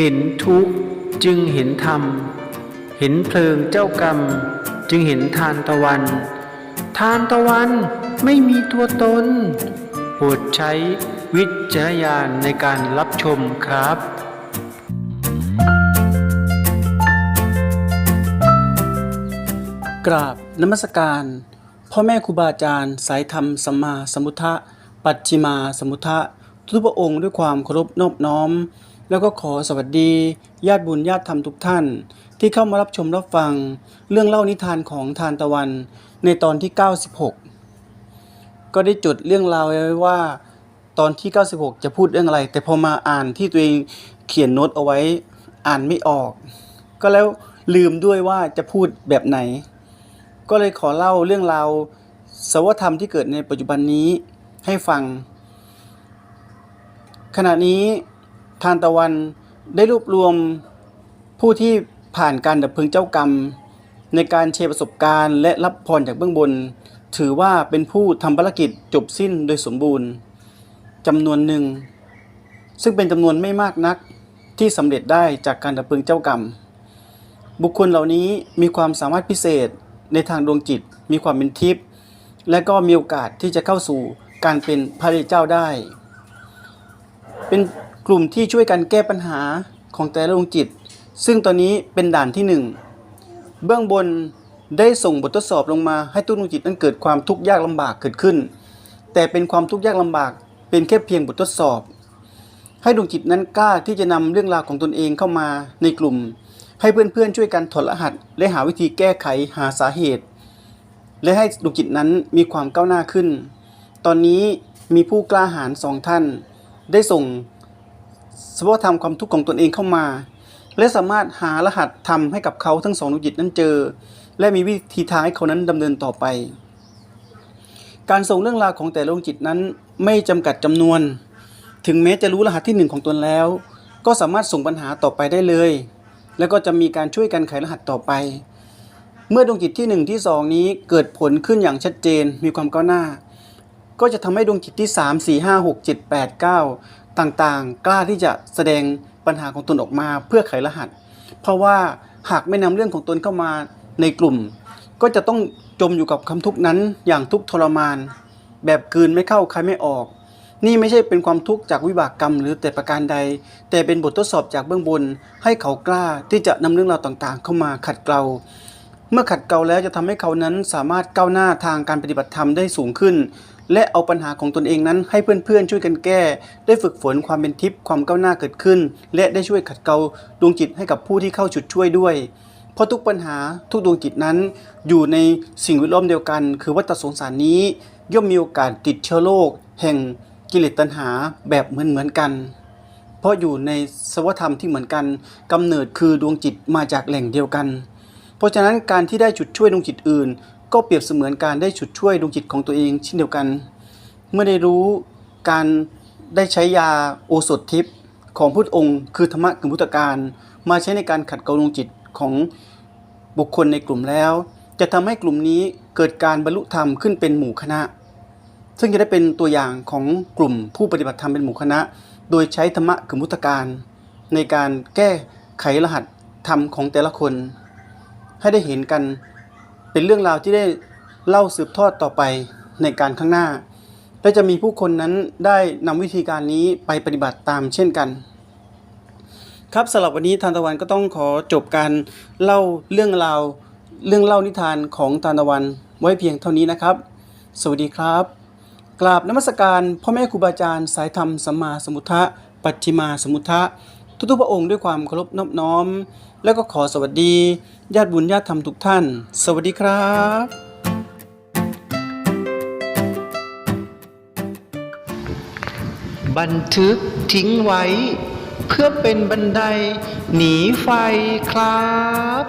เห็นทุกข์จึงเห็นธรรม เห็นเพลิงเจ้ากรรม จึงเห็นทานตะวัน ทานตะวันไม่มีตัวตนโปรดใช้วิจารณญาณในการรับชมครับกราบนมัสการ พ่อแม่ครูบาอาจารย์ สายธรรมสัมมาสัมพุทธะ ปัจจิมาสัมพุทธะ ทุกพระองค์ด้วยความเคารพนอบน้อม แล้วก็ขอสวัสดีญาติบุญญาติธรรมทุกท่าน ที่เข้ามารับชมรับฟัง เรื่องเล่านิทานของทานตะวันในตอนที่ 96 ก็ได้จดเรื่องราวไว้ว่าตอนที่ 96 จะพูดเรื่องอะไร แต่พอมาอ่านที่ตัวเองเขียนโน้ตเอาไว้อ่านไม่ออก ก็แล้วลืมด้วยว่าจะพูดแบบไหน ก็เลยขอเล่าเรื่องราวสวธรรมที่เกิดในปัจจุบันนี้ให้ฟัง ขณะนี้ ทานตะวันได้รวบรวมผู้ที่ผ่านการดับเพลิงเจ้ากรรม ในการแชร์ประสบการณ์และรับพรจากเบื้องบน ถือว่าเป็นผู้ทำภารกิจจบสิ้นโดยสมบูรณ์จำนวนหนึ่ง ซึ่งเป็นจำนวนไม่มากนักที่สำเร็จได้จากการดับเพลิงเจ้ากรรม บุคคลเหล่านี้มีความสามารถพิเศษในทางดวงจิต มีความเป็นทิพย์และก็มีโอกาสที่จะเข้าสู่การเป็นพระเจ้าได้ เป็น กลุ่มที่ช่วยกันแก้ปัญหาของแต่ละดวงจิต ซึ่งตอนนี้เป็นด่านที่หนึ่งเบื้องบนได้ส่งบททดสอบลงมาให้ทุกดวงจิตนั้นเกิดความทุกข์ยากลำบากเกิดขึ้น แต่เป็นความทุกข์ยากลำบาก เป็นแค่เพียงบททดสอบ ให้ดวงจิตนั้นกล้าที่จะนำเรื่องราวของตนเองเข้ามาในกลุ่ม ให้เพื่อนๆช่วยกันถอดรหัส และหาวิธีแก้ไขหาสาเหตุ และให้ดวงจิตนั้นมีความก้าวหน้าขึ้น ตอนนี้มีผู้กล้าหาญสองท่าน ได้ส่ง สภาวธรรมความทุกข์ของตนเองเข้ามา และสามารถหารหัสทำให้กับเขาทั้งสองดวงจิตนั้นเจอ และมีวิธีทางให้เขานั้นดำเนินต่อไป การส่งเรื่องราวของแต่ละดวงจิตนั้นไม่จำกัดจำนวน ถึงแม้จะรู้รหัสที่หนึ่งของตนแล้ว ก็สามารถส่งปัญหาต่อไปได้เลย แล้วก็จะมีการช่วยกันไขรหัสต่อไป เมื่อดวงจิตที่ 1 ที่ 2 นี้เกิดผลขึ้นอย่างชัดเจนมีความก้าวหน้าก็จะทำให้ดวงจิตที่ 3 4 5 6 7 8 9 ต่างๆ กล้าที่จะแสดงปัญหาของตนออกมาเพื่อไขรหัส เพราะว่าหากไม่นำเรื่องของตนเข้ามาในกลุ่ม ก็จะต้องจมอยู่กับคำทุกข์นั้นอย่างทุกทรมาน แบบกืนไม่เข้าใคายไม่ออก นี่ไม่ใช่เป็นความทุกข์จากวิบากกรรม หรือแต่ประการใด แต่เป็นบททดสอบจากเบื้องบน ให้เขากล้าที่จะนำเรื่องราวต่างๆ เข้ามาขัดเกลาเมื่อขัดเกลาแล้วจะทำให้เขานั้นสามารถก้าวหน้าทางการปฏิบัติธรรมได้สูงขึ้น และเอาปัญหาของตนเองนั้นให้เพื่อนๆ ช่วยกันแก้ ได้ฝึกฝนความเป็นทิพย์ความก้าวหน้าเกิดขึ้น และได้ช่วยขัดเกลาดวงจิตให้กับผู้ที่เข้าจุดช่วยด้วย เพราะทุกปัญหาทุกดวงจิตนั้น อยู่ในสิ่งแวดล้อมเดียวกัน คือวัฏสงสารนี้ ย่อมมีโอกาสติดเชื้อโรคแห่งกิเลสตัณหาแบบเหมือนเหมือนๆกัน เพราะอยู่ในสวธรรมที่เหมือนกันกำเนิดคือดวงจิตมาจากแหล่งเดียวกัน เพราะฉะนั้นการที่ได้ฉุดช่วยดวงจิตอื่น ก็เปรียบเสมือนการได้ฉุดช่วยดวงจิตของตัวเองเช่นเดียวกัน เมื่อได้รู้การได้ใช้ยาโอสถทิพย์ของพุทธองค์ คือธรรมะกึ่งพุทธการ มาใช้ในการขัดเกลาดวงจิตของบุคคลในกลุ่มแล้ว จะทำให้กลุ่มนี้เกิดการบรรลุธรรมขึ้นเป็นหมู่คณะ ซึ่งจะได้เป็นตัวอย่างของกลุ่มผู้ปฏิบัติธรรมเป็นหมู่คณะ โดยใช้ธรรมะกึ่งพุทธการ ในการแก้ไขรหัสธรรมของแต่ละคน ให้ได้เห็นกัน เป็นเรื่องราวที่ได้เล่าสืบทอดต่อไปในการข้างหน้า และจะมีผู้คนนั้นได้นำวิธีการนี้ไปปฏิบัติตามเช่นกัน ครับสำหรับวันนี้ทานตะวันก็ต้องขอจบการเล่าเรื่องราวเรื่องเล่านิทานของทานตะวันไว้เพียงเท่านี้นะครับ สวัสดีครับ กราบนมัสการพ่อแม่ครูบาอาจารย์สายธรรมสัมมาสมพุทธะปัจฉิมาสมพุทธะ ทุกๆพระองค์ด้วยความเคารพนอบน้อม แล้วก็ขอสวัสดี ญาติบุญญาติธรรมทุกท่าน สวัสดีครับบันทึกทิ้งไว้ เพื่อเป็นบันไดหนีไฟครับ